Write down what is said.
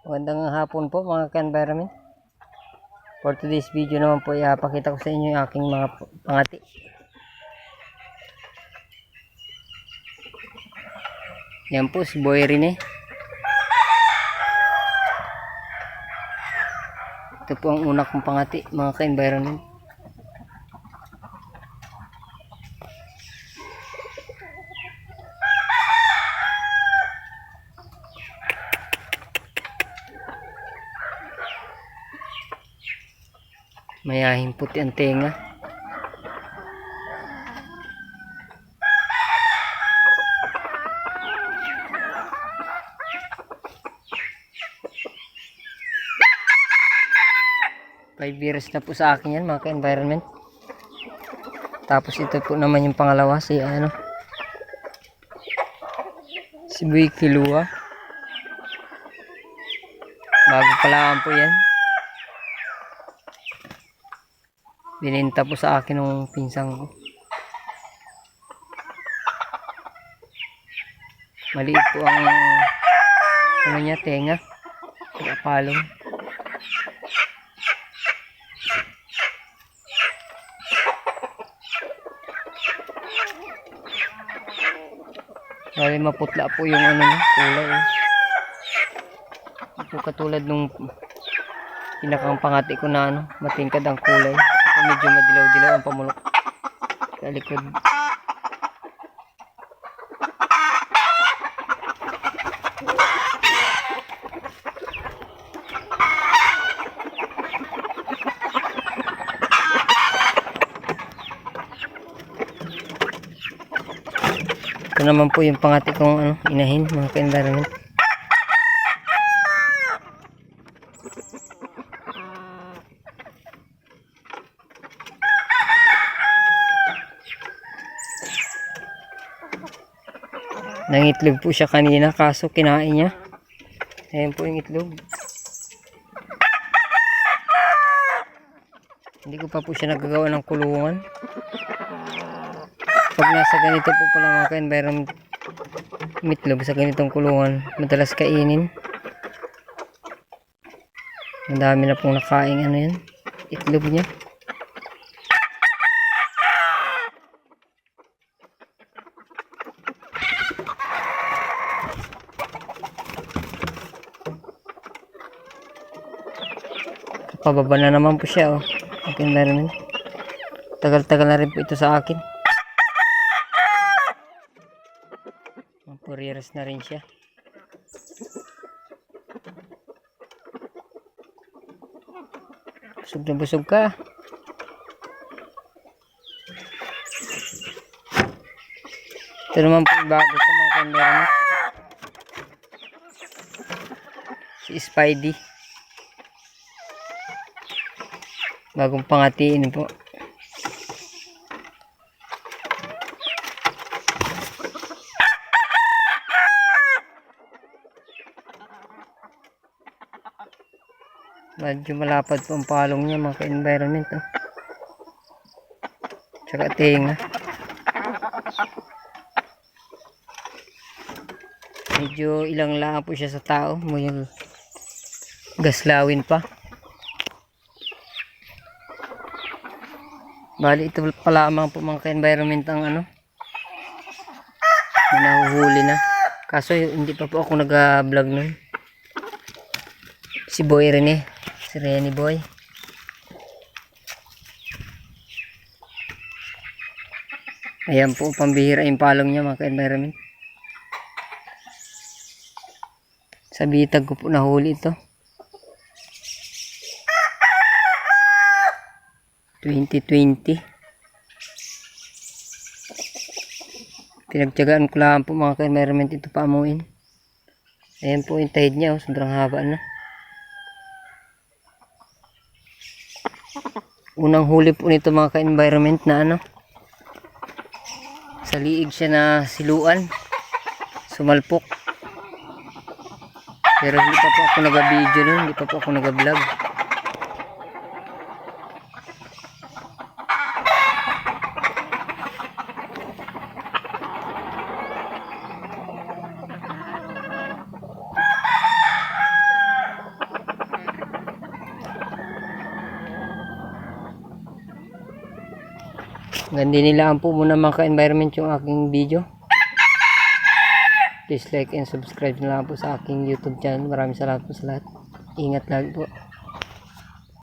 Magandang hapon po mga ka-environment. For today's video naman po, ipakita ko sa inyo yung aking mga pangati. Yan po si Boy Rene. Ito po ang una kong pangati mga ka-environment. Mayahing puti ang tenga. Five years na po sa akin yan mga ka-environment. Tapos ito po naman yung pangalawa si ano. Si Buy Kilua. Bago pala po yan. Bininta po sa akin ng pinsang ko. Maliit po ang ano niya, tenga. Palong. Bali maputla po yung ano niya, kulay. Hindi po katulad nung pinakang pangati ko na ano, matingkad ang kulay. Medyo madilaw-dilaw ang pamulok sa likod. Ito naman po yung pangati kong ano, inahin, mga ka-environment. Nangitlog po siya kanina kaso kinain niya. Ayan po yung itlog. Hindi ko pa po siya nagagawa ng kulungan. Pag nasa ganito po pala mga ka-environment mitlog sa ganitong kulungan, madalas kainin. Ang dami na pong nakain ano yan, itlog niya. Pababa na naman po siya oh. Akin na rin. Tagal-tagal na rin po ito sa akin. 4 years na rin siya. Busog na busog ka. Ito naman po bago ko mga kamera Si Spidey. Bagong pangatiin po. Medyo malapad po ang palong niya mga ka-environment. Oh. Tsaka tinga. Medyo ilang lang po siya sa tao. May gaslawin pa. Bali ito pa lamang po mga ka-environment ang ano. Na nahuhuli na. Kaso hindi pa po ako nag-vlog nun. Si Boy Rene. Si Rene Boy. Ayan po, pambihira yung palong niya mga ka-environment. Sa bitag ko po nahuli ito. 2020. Pinagtyagaan ko lang po mga ka-environment ito paamuin. Ayan po yung tide niya, oh, sobrang haba na. Unang huli po nito mga ka-environment na ano. Sa liig siya na siluan. Sumalpok. Pero hindi pa po ako nag-video nun. Hindi pa po ako nag-vlog. Din nila po muna mga ka-environment yung aking video. Please like and subscribe na lang po sa aking YouTube channel. Maraming salamat po sa lahat. Ingat lagi po.